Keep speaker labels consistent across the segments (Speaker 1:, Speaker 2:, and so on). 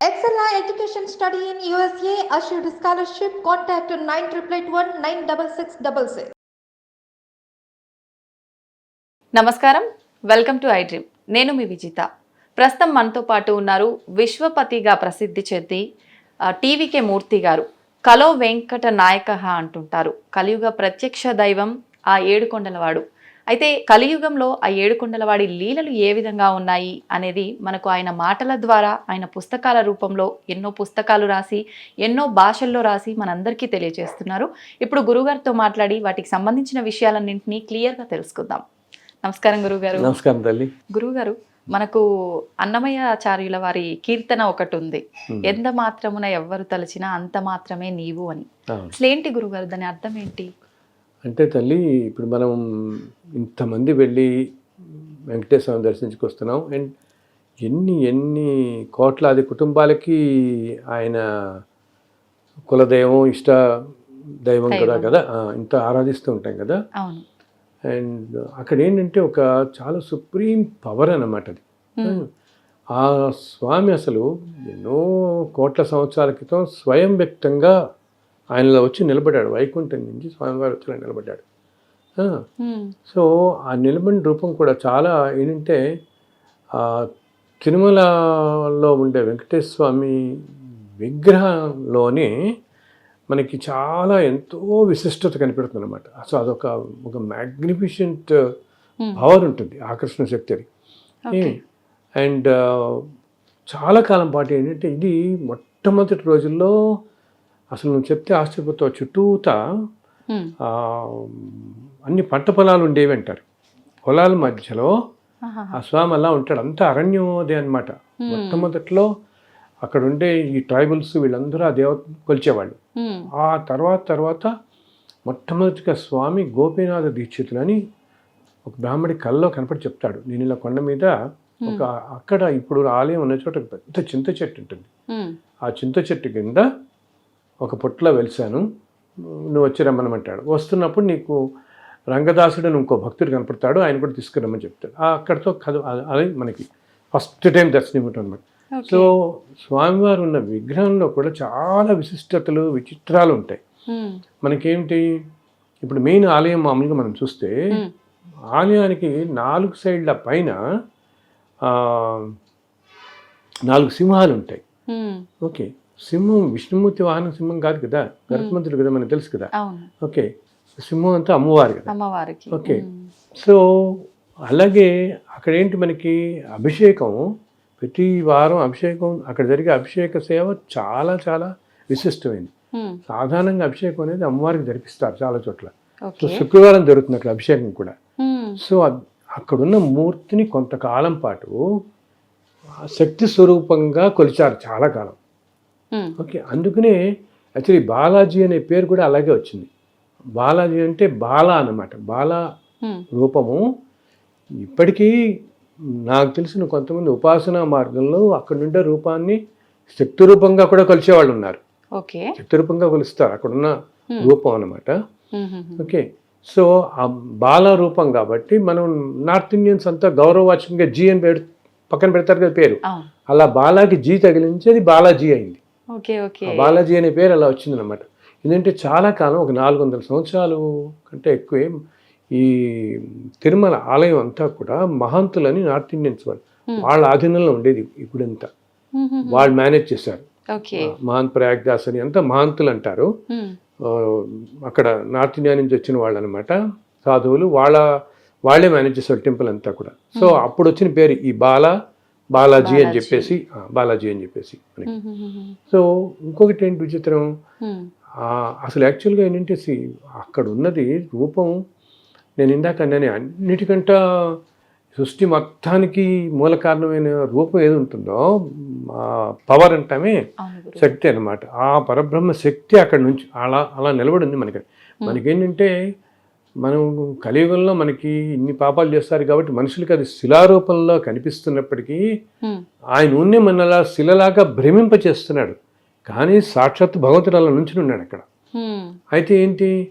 Speaker 1: Excella Education Study in USA assured scholarship. Contact 9881 96666.
Speaker 2: నమస్కారం welcome to I dream నేను మీ విజిత ప్రస్తుతం మనతో పాటు ఉన్నారు విశ్వపతిగా ప్రసిద్ధి చెంది టీవీకే మూర్తి గారు కలో వెంకట నాయక అంటుంటారు కలియుగ ప్రత్యక్ష దైవం ఆ ఏడుకొండలవాడు అయితే కలియుగంలో ఆ ఏడుకొండలవాడి లీలలు ఏ విధంగా ఉన్నాయి అనేది మనకు ఆయన మాటల ద్వారా ఆయన పుస్తకాల రూపంలో ఎన్నో పుస్తకాలు రాసి ఎన్నో భాషల్లో రాసి మనందరికీ తెలియజేస్తున్నారు. ఇప్పుడు గురుగారితో మాట్లాడి వాటికి సంబంధించిన విషయాలన్నింటినీ క్లియర్గా తెలుసుకుందాం. నమస్కారం గురుగారు
Speaker 3: నమస్కారం తల్లి.
Speaker 2: గురుగారు మనకు అన్నమయ్యాచార్యుల వారి కీర్తన ఒకటి ఉంది. ఎంత మాత్రమున ఎవ్వరు తలచినా అంత మాత్రమే నీవు అని. అసలు ఏంటి గురుగారు దాని అర్థం ఏంటి?
Speaker 3: అంటే తల్లి ఇప్పుడు మనం ఇంతమంది వెళ్ళి వెంకటేశ్వరం దర్శించుకొస్తున్నాం. అండ్ ఎన్ని ఎన్ని కోట్లాది కుటుంబాలకి ఆయన కులదైవం ఇష్ట దైవం కదా. కదా? ఇంత ఆరాధిస్తూ ఉంటాం కదా? అండ్ అక్కడ ఏంటంటే ఒక చాలా సుప్రీం పవర్ అన్నమాట అది. ఆ స్వామి అసలు ఎన్నో కోట్ల సంవత్సరాల క్రితం స్వయం వ్యక్తంగా ఆయనలో వచ్చి నిలబడ్డాడు వైకుంఠం నుంచి స్వామివారు వచ్చి నిలబడ్డాడు. సో ఆ నిలబడిన రూపం కూడా చాలా ఏంటంటే తిరుమలలో ఉండే వెంకటేశ్వర స్వామి విగ్రహంలోనే మనకి చాలా ఎంతో విశిష్టత కనిపెడుతుంది అనమాట అసలు అదొక ఒక మ్యాగ్నిఫిషెంట్. పవర్ ఉంటుంది ఆకర్షణ శక్తి అది. అండ్ చాలా కాలం పాటు ఏంటంటే ఇది మొట్టమొదటి రోజుల్లో అసలు నువ్వు చెప్తే ఆశ్చర్యపోతావు. చుట్టూతా అన్ని పంట పొలాలు ఉండేవి అంటారు. పొలాల మధ్యలో. ఆ స్వామి అలా ఉంటాడు. అంతా అరణ్యోదే అనమాట
Speaker 2: Hmm.
Speaker 3: మొట్టమొదట్లో అక్కడ ఉండే ఈ ట్రైబల్స్ వీళ్ళందరూ ఆ దేవత కొలిచేవాళ్ళు. ఆ తర్వాత తర్వాత మొట్టమొదటిగా స్వామి గోపీనాథ దీక్షితులని ఒక బ్రాహ్మడి కల్లో కనపడి చెప్తాడు. నేను ఇలా కొండ మీద ఒక అక్కడ ఇప్పుడు ఆలయం ఉన్న చోట పెద్ద చింత చెట్టు ఉంటుంది. ఆ చింత చెట్టు కింద ఒక పుట్టలో వెలిసాను. నువ్వు వచ్చి రమ్మనమంటాడు. వస్తున్నప్పుడు నీకు రంగదాసుడు ఇంకో భక్తుడు కనపడతాడు. ఆయన కూడా తీసుకురమ్మని చెప్తాడు. అక్కడితో కథ అది- మనకి ఫస్ట్ టైం దర్శనం ఇవ్వటం అనమాట. సో స్వామివారు ఉన్న విగ్రహంలో కూడా చాలా విశిష్టతలు విచిత్రాలు ఉంటాయి. మనకేంటి ఇప్పుడు మెయిన్ ఆలయం మామూలుగా మనం చూస్తే. ఆలయానికి నాలుగు సైడ్ల పైన నాలుగు సింహాలు ఉంటాయి. ఓకే. సింహం విష్ణుమూర్తి వాహనం సింహం కాదు కదా గరుత్మంతుడు కదా మనకు తెలుసు కదా ఓకే సింహం అంతా అమ్మవారు కదా
Speaker 2: అమ్మవారికి. Hmm.
Speaker 3: సో అలాగే అక్కడ ఏంటి మనకి అభిషేకం ప్రతి వారం అభిషేకం అక్కడ జరిగే అభిషేక సేవ చాలా చాలా విశిష్టమైంది. సాధారణంగా అభిషేకం అనేది అమ్మవారికి జరిపిస్తారు చాలా చోట్ల సో. శుక్రవారం జరుగుతుంది అక్కడ అభిషేకం కూడా. సో అక్కడున్న మూర్తిని కొంతకాలం పాటు శక్తి స్వరూపంగా కొలిచారు చాలా కాలం. ఓకే అందుకనే యాక్చువల్లీ బాలాజీ అనే పేరు కూడా అలాగే వచ్చింది బాలాజీ అంటే బాల అన్నమాట బాల
Speaker 2: Hmm.
Speaker 3: రూపము ఇప్పటికీ నాకు తెలిసిన కొంతమంది ఉపాసనా మార్గంలో అక్కడ ఉండే రూపాన్ని శక్తి రూపంగా కూడా కొలిచేవాళ్ళు ఉన్నారు. శక్తి రూపంగా కొలుస్తారు అక్కడున్న
Speaker 2: Hmm.
Speaker 3: రూపం అన్నమాట
Speaker 2: Hmm. Hmm. Hmm.
Speaker 3: Okay so ఆ బాల రూపం కాబట్టి మనం నార్త్ ఇండియన్స్ అంతా గౌరవవాచకంగా జీ అని పక్కన పెడతారు కదా పేరు అలా బాలాకి జీ తగిలించి అది బాలాజీ అయింది
Speaker 2: ఓకే ఓకే
Speaker 3: ఆ బాలాజీ అనే పేరు అలా వచ్చిందనమాట ఎందుకంటే చాలా కాలం ఒక నాలుగు వందల సంవత్సరాలు కంటే ఎక్కువే ఈ తిరుమల ఆలయం అంతా కూడా మహంతులని నార్త్ ఇండియన్స్ వాళ్ళు
Speaker 2: Hmm.
Speaker 3: వాళ్ళ ఆధీనంలో ఉండేది ఇప్పుడంతా
Speaker 2: Hmm. Hmm. Hmm.
Speaker 3: వాళ్ళు మేనేజ్ చేశారు మహాంత్ ప్రయాగ్ దాస్ అని అంతా మహంతులు అంటారు
Speaker 2: Hmm.
Speaker 3: అక్కడ నార్త్ ఇండియా నుంచి వచ్చిన వాళ్ళు అనమాట సాధువులు వాళ్ళ వాళ్ళే మేనేజ్ చేశారు టెంపుల్ అంతా కూడా సో అప్పుడు వచ్చిన పేరు ఈ బాల బాలాజీ అని. చెప్పేసి బాలాజీ అని చెప్పేసి. సో ఇంకొకటి ఏంటి విచిత్రం. ఆ, అసలు యాక్చువల్గా ఏంటంటే సి- అక్కడ ఉన్నది రూపం నేను ఇందాక అన్నాను అన్నిటికంట సృష్టి మొత్తానికి మూల కారణమైన రూపం ఏది ఉంటుందో పవర్ అంటామే శక్తి అన్నమాట ఆ పరబ్రహ్మ శక్తి అక్కడ నుంచి అలా అలా నిలబడి ఉంది మనకి మనకేంటంటే మనం కలియుగంలో మనకి ఇన్ని పాపాలు చేస్తారు కాబట్టి మనుషులకి అది శిలారూపంలో కనిపిస్తున్నప్పటికీ. ఆయన ఉన్నే మనలా శిలలాగా భ్రమింపచేస్తున్నాడు. కానీ సాక్షాత్ భగవంతుడు అలా నుంచి ఉన్నాడు అక్కడ. అయితే ఏంటి?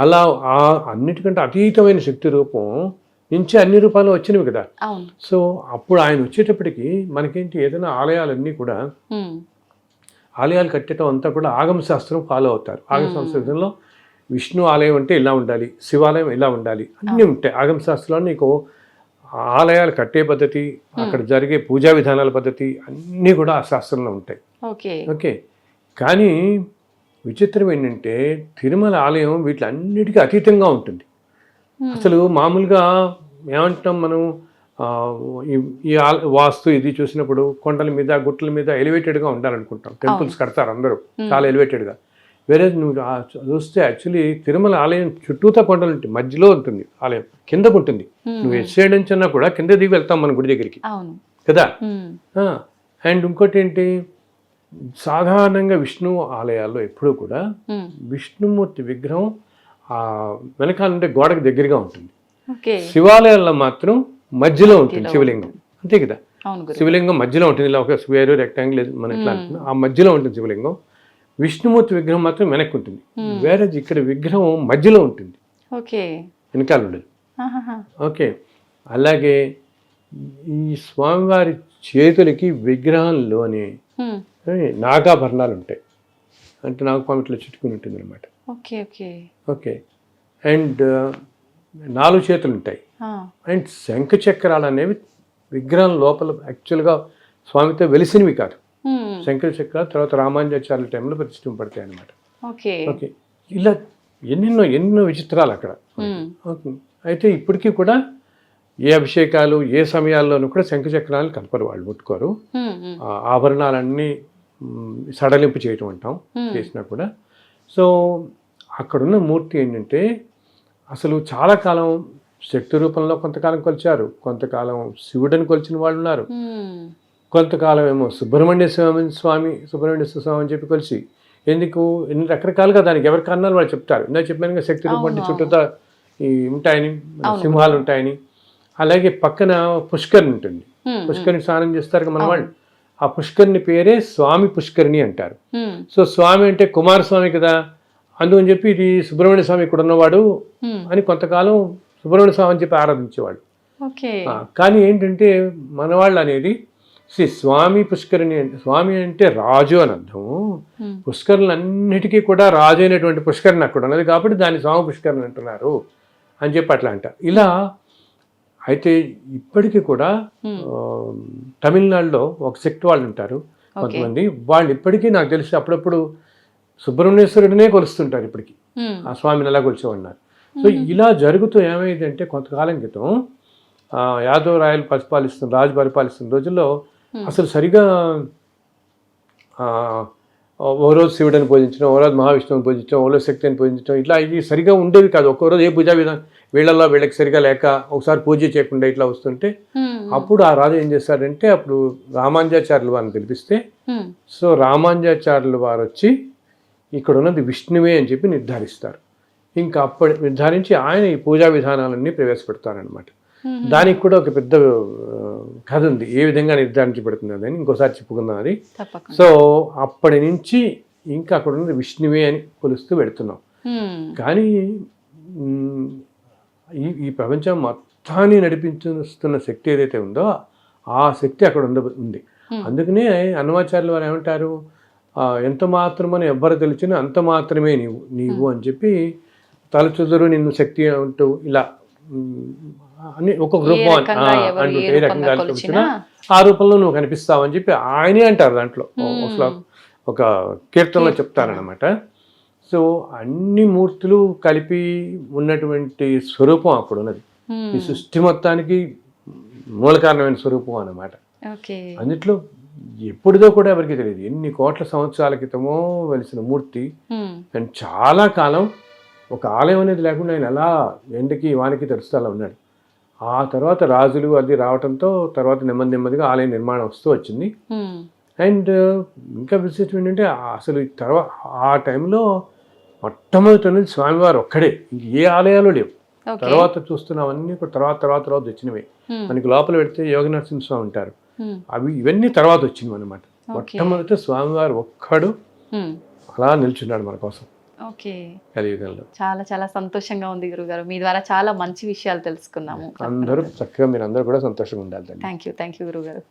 Speaker 3: అలా ఆ అన్నిటికంటే అతీతమైన శక్తి రూపం నుంచి అన్ని రూపాలు వచ్చినవి కదా. సో అప్పుడు ఆయన వచ్చేటప్పటికి మనకేంటి? ఏదైనా ఆలయాలన్నీ కూడా ఆలయాలు కట్టడం అంతా కూడా ఆగమ శాస్త్రం ఫాలో అవుతారు. ఆగమ శాస్త్రంలో విష్ణు ఆలయం అంటే ఇలా ఉండాలి శివాలయం ఇలా ఉండాలి అన్నీ ఉంటాయి. ఆగమ శాస్త్రంలో నీకు ఆలయాలు కట్టే పద్ధతి అక్కడ జరిగే పూజా విధానాల పద్ధతి అన్నీ కూడా ఆ శాస్త్రంలో ఉంటాయి.
Speaker 2: ఓకే.
Speaker 3: ఓకే. కానీ విచిత్రం ఏంటంటే తిరుమల ఆలయం వీటిలన్నిటికీ అతీతంగా ఉంటుంది. అసలు మామూలుగా ఏమంటాం మనం ఈ- వాస్తు ఇది చూసినప్పుడు కొండల మీద గుట్టల మీద ఎలివేటెడ్గా ఉండాలనుకుంటాం. టెంపుల్స్ కడతారు అందరూ. చాలా ఎలివేటెడ్గా వేరే నువ్వు చూస్తే యాక్చువల్లీ తిరుమల ఆలయం చుట్టూతా కొండలు ఉంటాయి. మధ్యలో ఉంటుంది ఆలయం. కిందకు ఉంటుంది. నువ్వు ఎస్ సైడ్ నుంచి అన్నా కూడా కింద దిగి వెళ్తాం మన గుడి దగ్గరికి. కదా?
Speaker 2: ఉమ్,
Speaker 3: అండ్ ఇంకోటి ఏంటి? సాధారణంగా విష్ణు ఆలయాల్లో ఎప్పుడూ కూడా
Speaker 2: ఉమ్,
Speaker 3: విష్ణుమూర్తి విగ్రహం ఆ వెనకాలంటే గోడకు దగ్గరగా ఉంటుంది. శివాలయాల్లో మాత్రం మధ్యలో ఉంటుంది శివలింగం. అంతే కదా? శివలింగం మధ్యలో ఉంటుంది. ఇలా ఒక స్క్వేర్ రెక్టాంగిల్ మనం ఎట్లా ఆ మధ్యలో ఉంటుంది శివలింగం. విష్ణుమూర్తి విగ్రహం మాత్రం వెనక్కి ఉంటుంది వేరే ఇక్కడ విగ్రహం మధ్యలో ఉంటుంది.
Speaker 2: ఓకే.
Speaker 3: వెనకాల ఉండదు. ఓకే. అలాగే ఈ స్వామివారి చేతులకి విగ్రహంలోనే ఏ, నాగాభరణాలు ఉంటాయి అంటే నాగపాము ఇట్లా చుట్టుకుని ఉంటుంది అనమాట
Speaker 2: ఓకే ఓకే.
Speaker 3: ఓకే. అండ్ నాలుగు చేతులు ఉంటాయి అండ్ శంఖ చక్రాలు అనేవి విగ్రహం లోపల యాక్చువల్గా స్వామితో వెలిసినవి కాదు.
Speaker 2: ఉమ్,
Speaker 3: శంఖ చక్రాలు తర్వాత రామానుజాచార్యుల టైంలో ప్రతిష్ఠింపబడతాయి అనమాట
Speaker 2: ఓకే.
Speaker 3: ఓకే. ఇలా ఎన్నెన్నో ఎన్నో విచిత్రాలు అక్కడ. ఓకే. అయితే ఇప్పటికీ కూడా ఏ అభిషేకాలు ఏ సమయాల్లోనూ కూడా శంఖ చక్రాలు కలపరు వాళ్ళు ముట్టుకోరు. ఆ ఆభరణాలన్నీ సడలింపు చేయటం అంటాం.
Speaker 2: Hmm.
Speaker 3: చేసినా కూడా. సో అక్కడున్న మూర్తి ఏంటంటే అసలు చాలా కాలం శక్తి రూపంలో కొంతకాలం కొలిచారు. కొంతకాలం శివుడని కొలిచిన వాళ్ళు ఉన్నారు. కొంతకాలం ఏమో సుబ్రహ్మణ్య స్వామి స్వామి సుబ్రహ్మణ్య స్వామి అని చెప్పి కొలిసి ఎందుకు ఎన్ని రకరకాలుగా దానికి ఎవరికి అన్నారు వాళ్ళు చెప్తారు. ఇందాక చెప్పాను శక్తి రూపం చుట్టూతా ఈ ఉంటాయని. సింహాలు ఉంటాయని. అలాగే పక్కన పుష్కరిణి ఉంటుంది.
Speaker 2: ఉమ్,
Speaker 3: పుష్కరిణి స్నానం చేస్తారు కదా మన వాళ్ళు. ఆ పుష్కరిణి పేరే స్వామి పుష్కరిణి అంటారు. సో స్వామి అంటే కుమారస్వామి కదా. అందుకని చెప్పి ఇది సుబ్రహ్మణ్య స్వామి ఇక్కడ ఉన్నవాడు అని కొంతకాలం సుబ్రహ్మణ్య స్వామి అని చెప్పి ఆరాధించేవాడు కానీ ఏంటంటే మనవాళ్ళు అనేది శ్రీ స్వామి పుష్కరిణి అంటే స్వామి అంటే రాజు అని అర్థం.
Speaker 2: ఉమ్,
Speaker 3: పుష్కరులన్నిటికీ కూడా రాజు అయినటువంటి పుష్కరిణి అక్కడ ఉన్నది కాబట్టి దాన్ని స్వామి పుష్కరిణి అంటున్నారు అని చెప్పి అట్లా అంటారు ఇలా అయితే ఇప్పటికీ కూడా
Speaker 2: Hmm.
Speaker 3: తమిళనాడులో ఒక శక్తి వాళ్ళు ఉంటారు కొంతమంది. వాళ్ళు ఇప్పటికీ నాకు తెలిసి అప్పుడప్పుడు సుబ్రహ్మణ్యేశ్వరుడినే కొలుస్తుంటారు ఇప్పటికీ.
Speaker 2: ఉమ్,
Speaker 3: ఆ స్వామిని ఎలా కొలిచేవాడినారు సో ఇలా జరుగుతూ ఏమైందంటే కొంతకాలం క్రితం యాదవ్ రాయలు పరిపాలిస్తున్న రాజు పరిపాలిస్తున్న రోజుల్లో అసలు సరిగా ఆ, ఓ రోజు శివుడిని పూజించడం ఓ రోజు మహావిష్ణువుని పూజించడం ఓ రోజు శక్తిని పూజించడం ఇట్లా ఇది సరిగా ఉండేవి కాదు. ఒక్కో రోజు ఏ పూజా విధానం వీళ్ళల్లో వీళ్ళకి సరిగా లేక ఒకసారి పూజ చేయకుండా ఇట్లా వస్తుంటే
Speaker 2: ఉమ్,
Speaker 3: అప్పుడు ఆ రాజు ఏం చేశాడంటే అప్పుడు రామాంజాచార్యులు వారిని పిలిపిస్తే
Speaker 2: ఉమ్,
Speaker 3: సో రామాంజాచార్యులు వారు వచ్చి ఇక్కడ ఉన్నది విష్ణువే అని చెప్పి నిర్ధారిస్తారు. ఇంకా అప్పటి నిర్ధారించి ఆయన ఈ పూజా విధానాలన్నీ ప్రవేశపెడతారనమాట దానికి కూడా ఒక పెద్ద కథ ఉంది. ఏ విధంగా నిర్ధారించబడుతుంది అని ఇంకోసారి చెప్పుకుందాం అది. సో అప్పటి నుంచి ఇంకా అక్కడ ఉన్నది విష్ణువే అని కొలుస్తూ పెడుతున్నాం. కానీ ఈ ఈ ప్రపంచం మొత్తాన్ని నడిపించుస్తున్న శక్తి ఏదైతే ఉందో ఆ శక్తి అక్కడ ఉంద. ఉంది. అందుకనే అన్నమాచార్యులు వారు ఏమంటారు? ఎంత మాత్రమని ఎవ్వరు తెలిసినా అంత మాత్రమే నీవు నీవు అని చెప్పి తలచుదురు నిన్ను శక్తి అంటూ ఇలా అని ఒక్కొక్క
Speaker 2: ఏ
Speaker 3: రూపం అంటూ
Speaker 2: ఏ రకంగా కొలిచినా
Speaker 3: ఆ రూపంలో నువ్వు కనిపిస్తావు అని చెప్పి ఆయనే అంటారు దాంట్లో. ఒక కీర్తనలో చెప్తారనమాట సో అన్ని మూర్తులు కలిపి ఉన్నటువంటి స్వరూపం అక్కడ ఉన్నది. ఈ సృష్టి మొత్తానికి మూల కారణమైన స్వరూపం అన్నమాట.
Speaker 2: ఓకే.
Speaker 3: అందుట్లో ఎప్పుడుదో కూడా ఎవరికి తెలియదు. ఎన్ని కోట్ల సంవత్సరాల క్రితమో వెలిసిన మూర్తి. అండ్ చాలా కాలం ఒక ఆలయం అనేది లేకుండా ఆయన ఎలా ఎండకి వానికి తెరుస్తూ అలా ఉన్నాడు. ఆ తర్వాత రాజులు అది రావడంతో తర్వాత నెమ్మది నెమ్మదిగా ఆలయ నిర్మాణం వస్తూ వచ్చింది. అండ్ ఇంకా విశేషం ఏంటంటే అసలు తర్వాత ఆ టైంలో మొట్టమొదటి అనేది స్వామివారు ఒక్కడే. ఇంక ఏ ఆలయాలు లేవు. తర్వాత చూస్తున్నవన్నీ తర్వాత తర్వాత తర్వాత వచ్చినవి. మనకి లోపల పెడితే యోగ నరసింహ స్వామి ఉంటారు. అవి ఇవన్నీ తర్వాత వచ్చినవి అనమాట మొట్టమొదటి స్వామివారు ఒక్కడు అలా నిల్చున్నాడు మన కోసం.
Speaker 2: ఓకే.
Speaker 3: కలియుగంలో.
Speaker 2: చాలా చాలా సంతోషంగా ఉంది గురుగారు. మీ ద్వారా చాలా మంచి విషయాలు తెలుసుకున్నాము.
Speaker 3: అందరూ చక్కగా మీరు అందరూ కూడా సంతోషంగా ఉండాలి
Speaker 2: థ్యాంక్ యూ థ్యాంక్ యూ గురుగారు.